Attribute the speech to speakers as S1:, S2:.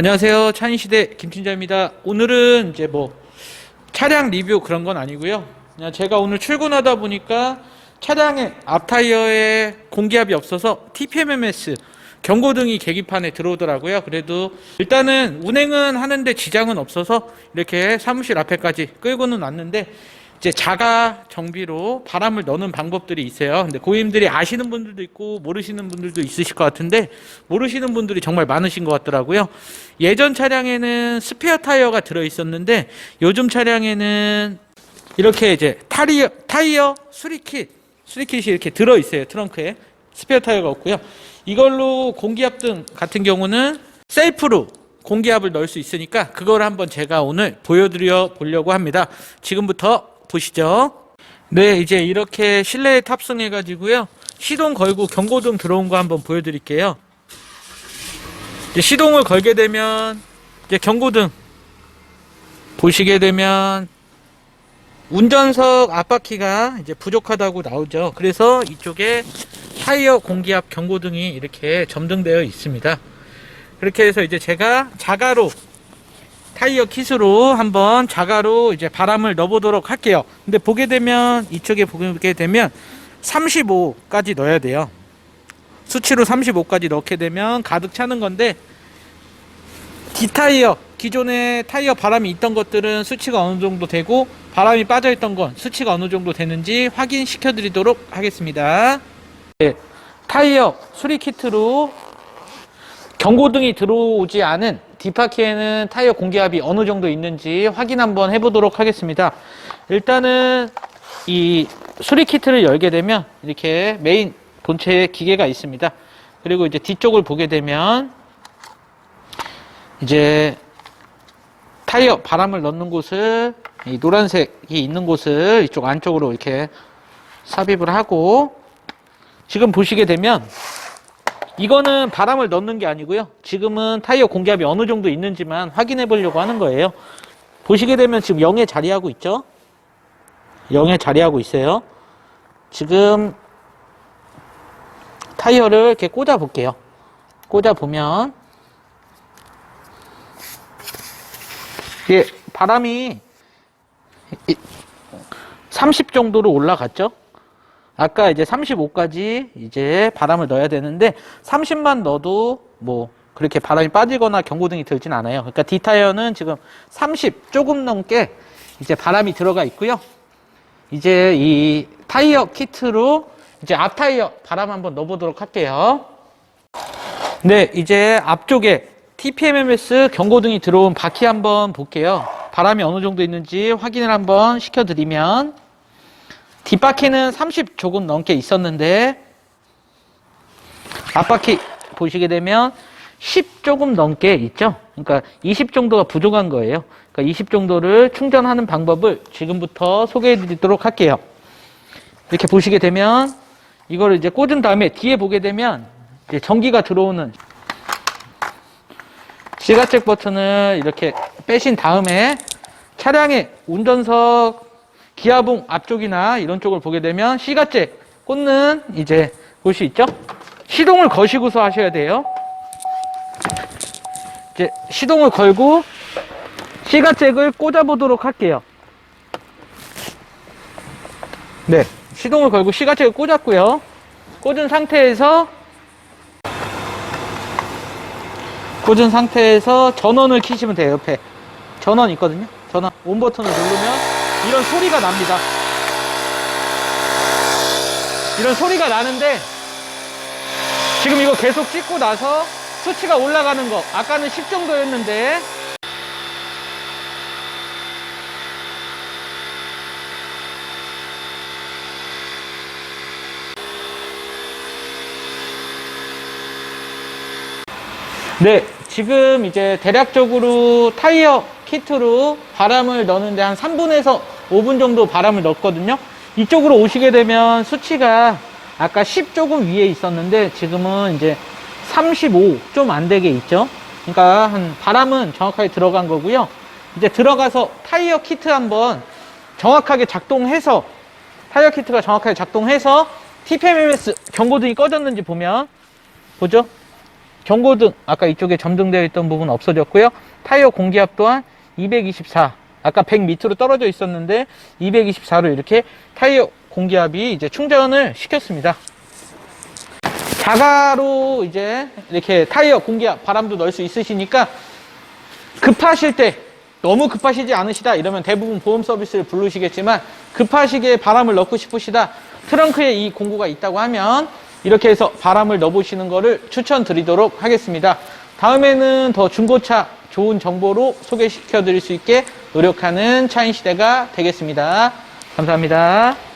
S1: 안녕하세요. 찬시대 김춘자입니다. 오늘은 이제 뭐 차량 리뷰 그런 건 아니고요. 그냥 제가 오늘 출근하다 보니까 차량의 앞타이어에 공기압이 없어서 TPMMS 경고등이 계기판에 들어오더라고요. 그래도 일단은 운행은 하는데 지장은 없어서 이렇게 사무실 앞에까지 끌고는 왔는데 이제 자가 정비로 바람을 넣는 방법들이 있어요. 근데 고객님들이 아시는 분들도 있고 모르시는 분들도 있으실 것 같은데 모르시는 분들이 정말 많으신 것 같더라고요. 예전 차량에는 스페어 타이어가 들어 있었는데 요즘 차량에는 이렇게 이제 타이어 타이어 수리킷 수리킷이 이렇게 들어 있어요. 트렁크에 스페어 타이어가 없고요. 이걸로 공기압 등 같은 경우는 셀프로 공기압을 넣을 수 있으니까 그걸 한번 제가 오늘 보여드려 보려고 합니다. 지금부터 보시죠. 네, 이제 이렇게 실내에 탑승해 가지고요. 시동 걸고 경고등 들어온 거 한번 보여드릴게요. 이제 시동을 걸게 되면 이제 경고등 보시게 되면 운전석 앞바퀴가 이제 부족하다고 나오죠. 그래서 이쪽에 타이어 공기압 경고등이 이렇게 점등되어 있습니다. 그렇게 해서 이제 제가 자가로 타이어 킷으로 한번 자가로 이제 바람을 넣어보도록 할게요. 근데 보게 되면 이쪽에 보게 되면 35까지 넣어야 돼요. 수치로 35까지 넣게 되면 가득 차는 건데 뒷타이어 기존에 타이어 바람이 있던 것들은 수치가 어느 정도 되고 바람이 빠져 있던 건 수치가 어느 정도 되는지 확인시켜 드리도록 하겠습니다. 네, 타이어 수리 키트로 경고등이 들어오지 않은 뒷바퀴에는 타이어 공기압이 어느 정도 있는지 확인 한번 해보도록 하겠습니다. 일단은 이 수리 키트를 열게 되면 이렇게 메인 본체 기계가 있습니다. 그리고 이제 뒤쪽을 보게 되면 이제 타이어 바람을 넣는 곳을 이 노란색이 있는 곳을 이쪽 안쪽으로 이렇게 삽입을 하고 지금 보시게 되면 이거는 바람을 넣는 게 아니고요. 지금은 타이어 공기압이 어느 정도 있는지만 확인해 보려고 하는 거예요. 보시게 되면 지금 0에 자리하고 있죠? 0에 자리하고 있어요. 지금 타이어를 이렇게 꽂아 볼게요. 꽂아 보면 예, 바람이 30 정도로 올라갔죠? 아까 이제 35까지 이제 바람을 넣어야 되는데 30만 넣어도 뭐 그렇게 바람이 빠지거나 경고등이 들진 않아요. 그러니까 D타이어는 지금 30 조금 넘게 이제 바람이 들어가 있고요. 이제 이 타이어 키트로 이제 앞 타이어 바람 한번 넣어보도록 할게요. 네, 이제 앞쪽에 TPMMS 경고등이 들어온 바퀴 한번 볼게요. 바람이 어느 정도 있는지 확인을 한번 시켜드리면 뒷바퀴는 30 조금 넘게 있었는데 앞바퀴 보시게 되면 10 조금 넘게 있죠. 그러니까 20 정도가 부족한 거예요. 그러니까 20 정도를 충전하는 방법을 지금부터 소개해 드리도록 할게요. 이렇게 보시게 되면 이거를 이제 꽂은 다음에 뒤에 보게 되면 이제 전기가 들어오는 시가잭 버튼을 이렇게 빼신 다음에 차량의 운전석 기아봉 앞쪽이나 이런 쪽을 보게 되면 시가잭 꽂는 이제 볼 수 있죠? 시동을 거시고서 하셔야 돼요. 이제 시동을 걸고 시가잭을 꽂아 보도록 할게요. 네, 시동을 걸고 시가잭을 꽂았고요. 꽂은 상태에서 꽂은 상태에서 전원을 키시면 돼요. 옆에 전원 있거든요. 전원 온 버튼을 누르면 이런 소리가 납니다. 이런 소리가 나는데 지금 이거 계속 찍고 나서 수치가 올라가는 거 아까는 10 정도였는데 네, 지금 이제 대략적으로 타이어 키트로 바람을 넣는데 한 3분에서 5분 정도 바람을 넣었거든요. 이쪽으로 오시게 되면 수치가 아까 10 조금 위에 있었는데 지금은 이제 35 좀 안 되게 있죠. 그러니까 한 바람은 정확하게 들어간 거고요. 이제 들어가서 타이어 키트 한번 정확하게 작동해서 타이어 키트가 정확하게 작동해서 TPMS 경고등이 꺼졌는지 보면 보죠. 경고등 아까 이쪽에 점등되어 있던 부분 없어졌고요. 타이어 공기압 또한 224 아까 100 밑으로 떨어져 있었는데 224로 이렇게 타이어 공기압이 이제 충전을 시켰습니다. 자가로 이제 이렇게 타이어 공기압 바람도 넣을 수 있으시니까 급하실 때 너무 급하시지 않으시다 이러면 대부분 보험 서비스를 부르시겠지만 급하시게 바람을 넣고 싶으시다 트렁크에 이 공구가 있다고 하면 이렇게 해서 바람을 넣어보시는 거를 추천드리도록 하겠습니다. 다음에는 더 중고차 좋은 정보로 소개시켜 드릴 수 있게 노력하는 차인 시대가 되겠습니다. 감사합니다.